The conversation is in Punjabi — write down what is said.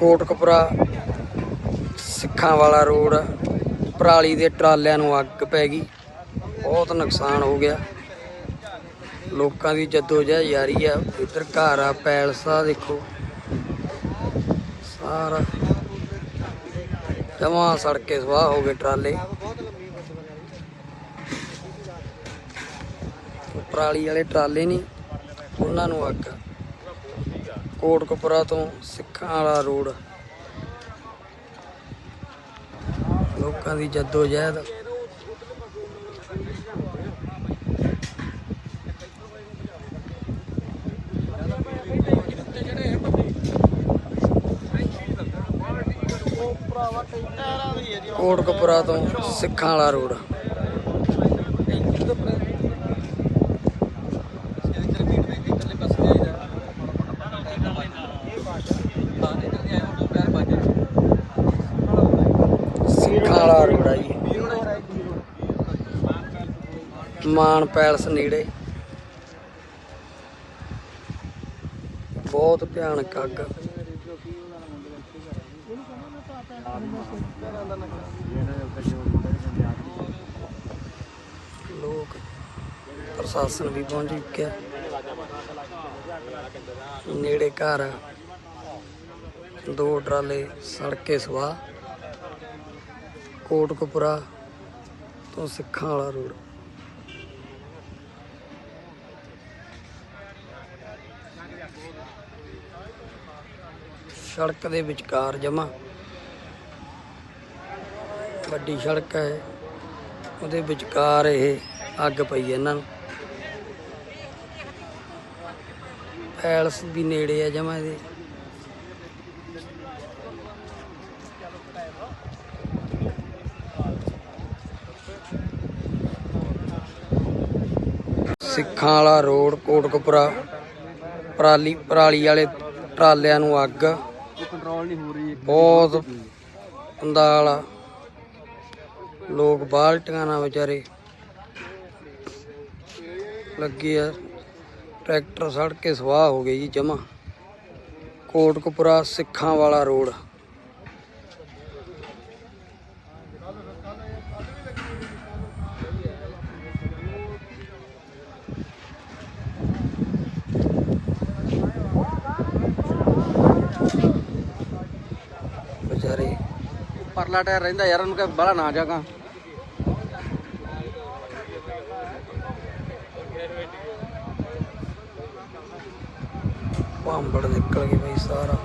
ਕੋਟਕਪੁਰਾ ਸਿੱਖਾਂ ਵਾਲਾ ਰੋਡ, ਪਰਾਲੀ ਦੇ ਟਰਾਲਿਆਂ ਨੂੰ ਅੱਗ ਪੈ ਗਈ। ਬਹੁਤ ਨੁਕਸਾਨ ਹੋ ਗਿਆ। ਲੋਕਾਂ ਦੀ ਜਦੋਜਹਿਦ ਜਾਰੀ ਆ। ਇੱਧਰ ਘਰ ਆ, ਪੈਲਸ ਆ, ਦੇਖੋ। ਸਾਰਾ ਜਮਾ ਸੜਕੇ ਸਵਾਹ ਹੋ ਗਏ ਟਰਾਲੇ। ਪਰਾਲੀ ਵਾਲੇ ਟਰਾਲੇ ਨਹੀਂ, ਉਹਨਾਂ ਨੂੰ ਅੱਗ। ਕੋਟਕਪੁਰਾ ਤੋਂ ਸਿੱਖਾਂ ਵਾਲਾ ਰੋਡ। ਲੋਕਾਂ ਦੀ ਜੱਦੋ ਜਹਿਦ ਕੋਟਕਪੁਰਾ ਤੋਂ ਸਿੱਖਾਂ ਵਾਲਾ ਰੋਡ ਸਿੱਖਾਂ ਵਾਲਾ ਰੋਡ ਆ ਜੀ ਮਾਨ ਪੈਲਸ ਨੇੜੇ। ਬਹੁਤ ਭਿਆਨਕ ਅੱਗ। ਲੋਕ ਪ੍ਰਸ਼ਾਸਨ ਵੀ ਪਹੁੰਚ ਚੁੱਕਿਆ। ਨੇੜੇ ਘਰ ਦੋ ਟਰਾਲੇ ਸੜਕੇ ਸਵਾ ਕੋਟਕਪੁਰਾ ਤੋਂ ਸਿੱਖਾਂ ਵਾਲਾ ਰੋਡ। ਸੜਕ ਦੇ ਵਿਚਕਾਰ ਜਮਾ ਵੱਡੀ ਸੜਕ ਹੈ। ਉਹਦੇ ਵਿਚਕਾਰ ਇਹ ਅੱਗ ਪਈ ਇਹਨਾਂ ਨੂੰ। ਪੈਲਸ ਵੀ ਨੇੜੇ ਆ ਜਮਾ ਇਹਦੇ। ਸਿੱਖਾਂ ਵਾਲਾ ਰੋਡ ਕੋਟਕਪੁਰਾ, ਪਰਾਲੀ ਪਰਾਲੀ ਵਾਲੇ ਟਰਾਲਿਆਂ ਨੂੰ ਅੱਗ। ਕੰਟਰੋਲ ਨਹੀਂ ਹੋ ਰਹੀ ਬਹੁਤ ਅੰਦਾਲਾ ਲੋਕ ਬਾਲਟੀਆਂ ਨਾਲ ਵਿਚਾਰੇ ਲੱਗੇ ਆ। ਟਰੈਕਟਰ ਸੜ ਕੇ ਸਵਾਹ ਹੋ ਗਏ ਜੀ ਜਮਾ। ਕੋਟਕਪੁਰਾ ਸਿੱਖਾਂ ਵਾਲਾ ਰੋਡ ਵਿਚਾਰੇ ਪਰਲਾ ਟਾਇਰ ਰਹਿੰਦਾ ਯਾਰ ਉਹਨੂੰ ਕਹ ਬੜਾ ਨਾ ਜਾਗਾ। ਭਾਂਬੜ ਨਿਕਲ ਗਈ ਬਈ ਸਾਰਾ।